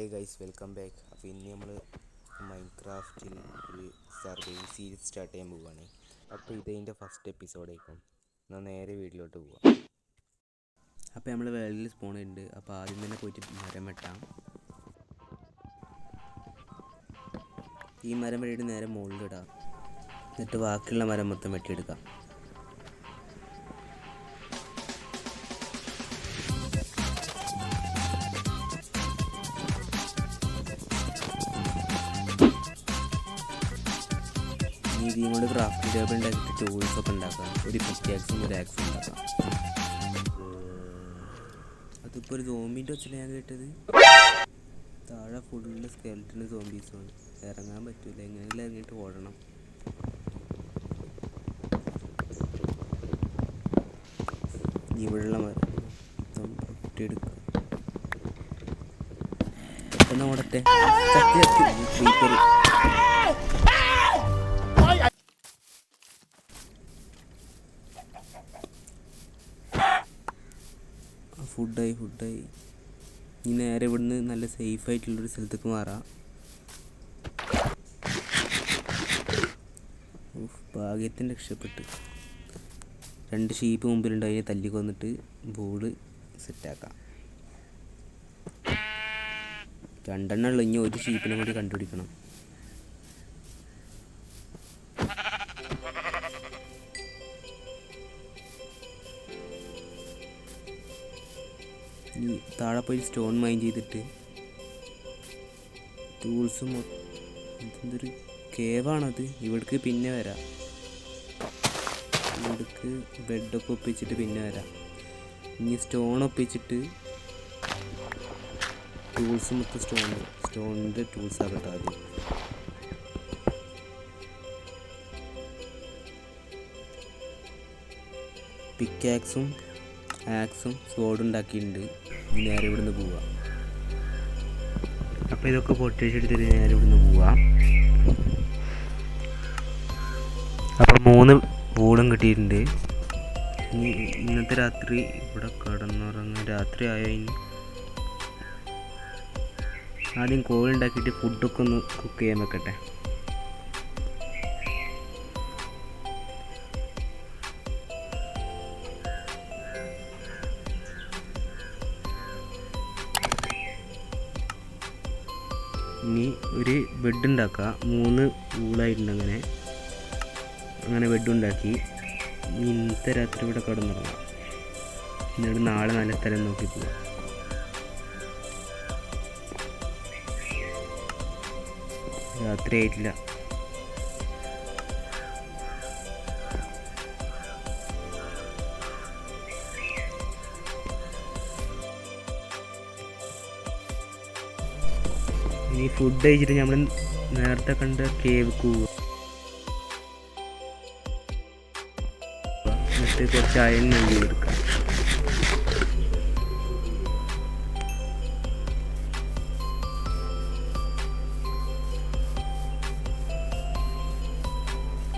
Hey guys welcome back അപ്പോൾ ഇന്ന് നമ്മൾ മൈൻക്രാഫ്റ്റിൽ ഒരു സർവൈവ് സീരീസ് സ്റ്റാർട്ട് ചെയ്യാൻ പോവുകയാണ് അപ്പോൾ ഇതിന്റെ ഫസ്റ്റ് എപ്പിസോഡായിരിക്കും എന്നാൽ നേരെ വീട്ടിലോട്ട് പോവാം. അപ്പോൾ നമ്മൾ വേൾഡിൽ സ്പോൺ ഉണ്ട് അപ്പോൾ ആദ്യം തന്നെ പോയിട്ട് മരം വെട്ടാം. ഈ മരം വെട്ടിയിട്ട് നേരെ മുകളിലിടാം എന്നിട്ട് ബാക്കിയുള്ള മരം മൊത്തം വെട്ടിയെടുക്കാം. ക്രാഫ്റ്റ് ഉണ്ടാക്കിയിട്ട് ടൂൾസ് ഒക്കെ ഉണ്ടാക്കാം. ഒരു പിക്കാക്സും ഒരു ആക്സും ഉണ്ടാക്കാം. അതിപ്പോൾ ഒരു സോംബിന്റെ ഒച്ചല ഞാൻ കേട്ടത്. താഴെ ഫുള്ള് സ്കെൽറ്റിന് സോംബീസുമാണ് ഇറങ്ങാൻ പറ്റൂല. എങ്ങനെയെങ്കിലും ഇറങ്ങിയിട്ട് ഓടണം. ഇവിടെയുള്ള മരം മൊത്തം പൊട്ടിയെടുക്കുക പെട്ടെന്ന് ഓടട്ടെ? ഫുഡായി ഫുഡായി ഇനി നേരെ ഇവിടുന്ന് നല്ല സേഫ് ആയിട്ടുള്ളൊരു സ്ഥലത്തേക്ക് മാറാം. ഭാഗ്യത്തിന് രക്ഷപ്പെട്ട്. രണ്ട് ഷീപ്പ് മുമ്പിലുണ്ട് അതിനെ തല്ലി കൊന്നിട്ട് ബോൾ സെറ്റാക്കാം രണ്ടെണ്ണം ഉള്ളു ഇനി ഒരു ഷീപ്പിനെ കൂടി കണ്ടുപിടിക്കണം. താഴെ പോയി സ്റ്റോൺ മൈൻ ചെയ്തിട്ട് ടൂൾസും എന്തൊരു കേവാണത്. ഇവിടേക്ക് പിന്നെ വരാം. ഇവിടേക്ക് ബെഡൊക്കെ ഒപ്പിച്ചിട്ട് പിന്നെ വരാം. ഇനി സ്റ്റോൺ ഒപ്പിച്ചിട്ട് ടൂൾസ് മൊത്തം സ്റ്റോൺ സ്റ്റോണിന്റെ ടൂൾസ് ആകട്ടെ ആദ്യം. പിക്കാക്സും ആക്സും സോഡ് ഉണ്ടാക്കിയിട്ടുണ്ട്. നേരെ ഇവിടുന്ന് പോവാം. അപ്പോൾ ഇതൊക്കെ പൊട്ടിച്ചെടുത്തിട്ട് നേരെ ഇവിടുന്ന് പോവാം. അപ്പം മൂന്ന് വൂളും കിട്ടിയിട്ടുണ്ട്. ഇനി ഇന്നത്തെ രാത്രി ഇവിടെ കടന്നുറങ്ങുന്ന രാത്രി ആയോ ഇനി? ആദ്യം കോഴി ഉണ്ടാക്കിയിട്ട് ഫുഡൊക്കെ ഒന്ന് കുക്ക് ചെയ്യാൻ വെക്കട്ടെ. ഇനി ഒരു ബെഡ് ഉണ്ടാക്കുക. മൂന്ന് ഊളായിട്ടുണ്ട് അങ്ങനെ. അങ്ങനെ ബെഡ് ഉണ്ടാക്കി. ഇനി ഇന്നത്തെ രാത്രി ഇവിടെ കിടന്നുറങ്ങാം. എന്നിട്ട് നാളെ നല്ല സ്ഥലം നോക്കി പോവാം. രാത്രി ആയിട്ടില്ല. ഇനി ഫുഡ് കഴിച്ചിട്ട് നമ്മൾ നേരത്തെ കണ്ട കേവ് പോവുക എന്നിട്ട് കുറച്ച് അയൽ നൽകി എടുക്കാം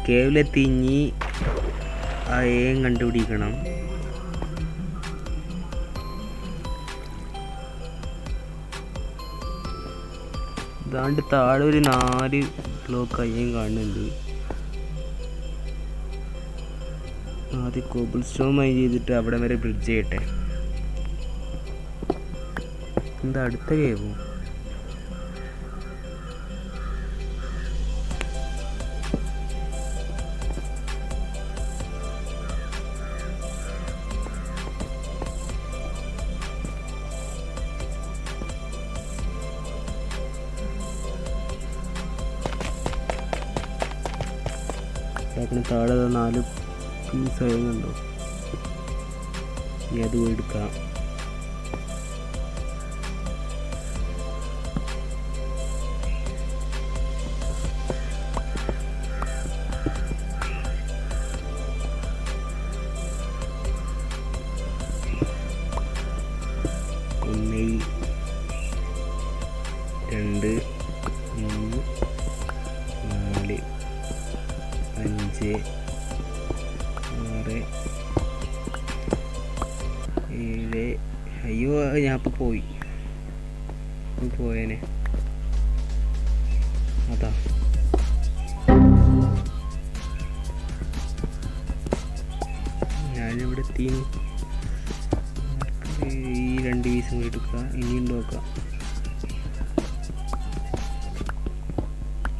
കേവിലെത്തി ഇനി അയൺ കണ്ടുപിടിക്കണം. ഇതാണ്ട് താഴെ ഒരു നാല് ബ്ലോക്ക് അയ്യം കാണുന്നുണ്ട് ആദ്യം കോബിൾ സ്റ്റോൺ മൈ ചെയ്തിട്ട് അവിടെ വരെ ബ്രിഡ്ജ് ചെയ്യട്ടെ എന്താ അടുത്ത കേവോ ചേട്ടന് താഴെ നാല് പീസ് ആയിരുന്നുണ്ടോ ഇനി അത് എടുക്കാം. ഒന്ന് പോയേനെ. അതാ. ഞാനിവിടെ എത്തി ഈ രണ്ട് പീസും കൂടി എടുക്കുക. ഇനിയും നോക്കാം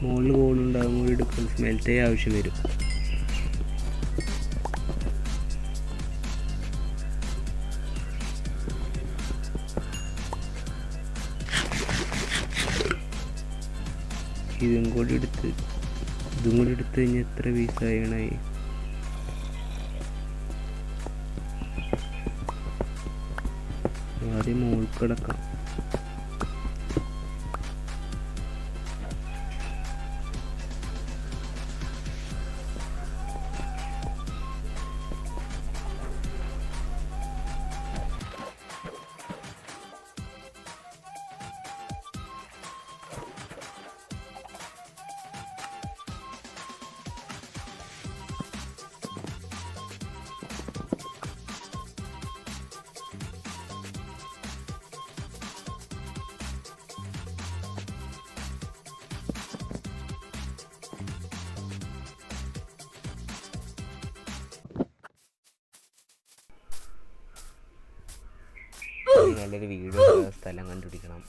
മുകളിൽ കോളുണ്ടാകും എടുക്കുന്ന എടുക്കും സ്മെൽറ്റേ ആവശ്യം വരും. ഇതും കൂടി എടുത്ത് ഇതും കൂടി എടുത്ത് കഴിഞ്ഞാൽ എത്ര പീസ് ആയണായി ആദ്യം മുകളിൽ നല്ലൊരു വീഡിയോ സ്ഥലം കണ്ടുപിടിക്കണം.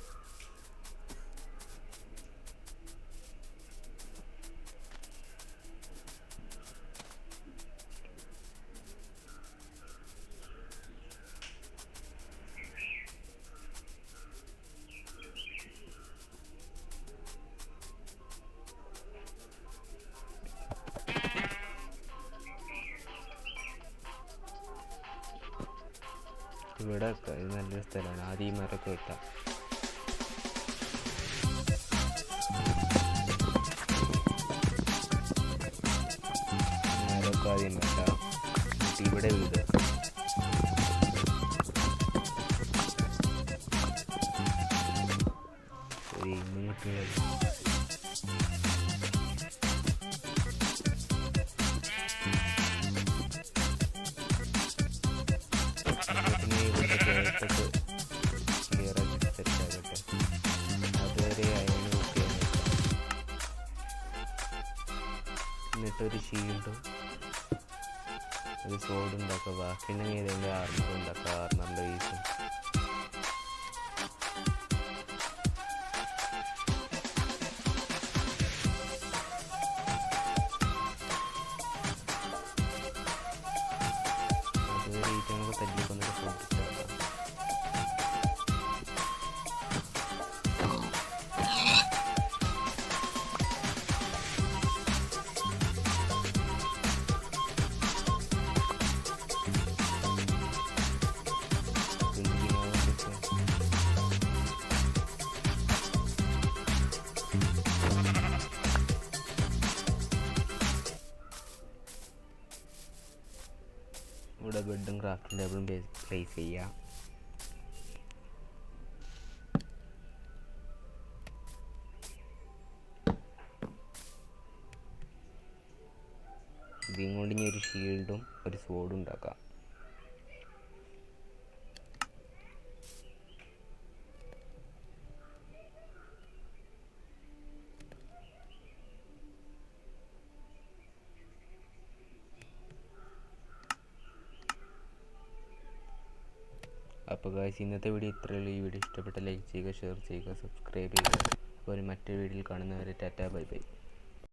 ഇവിടെ നല്ലൊരു സ്ഥലമാണ്. ആദ്യം ഈ മരമൊക്കെ വെട്ടാം. മരമൊക്കെ ആദ്യം വെട്ടാം ഇവിടെ വീട് എന്നിട്ടൊരു ഷീൽഡും ഒരു സോഡ് ഉണ്ടാക്കുക. ബാക്കിയുണ്ടെങ്കിൽ ഇതിന്റെ ആർമർ ഉണ്ടാക്കുക. ആർമറിന്റെ ഈസും പൊട്ടിച്ചാക്കാം ബെഡും ക്രാഫ്റ്റിംഗ് ടേബിളും പ്ലേസ് ചെയ്യുക ഇതും കൊണ്ട് ഇനി ഒരു ഷീൽഡും ഒരു സോഡും ഉണ്ടാക്കാം. അപ്പോൾ ഗായ്സ് ഇന്നത്തെ വീഡിയോ ഇത്രയേ ഉള്ളൂ. ഈ വീഡിയോ ഇഷ്ടപ്പെട്ട ലൈക്ക് ചെയ്യുക ഷെയർ ചെയ്യുക സബ്സ്ക്രൈബ് ചെയ്യുക. അപ്പോൾ ഒരു മറ്റൊരു വീഡിയോയിൽ കാണുന്നവരെ ടാറ്റാ ബൈ ബൈ.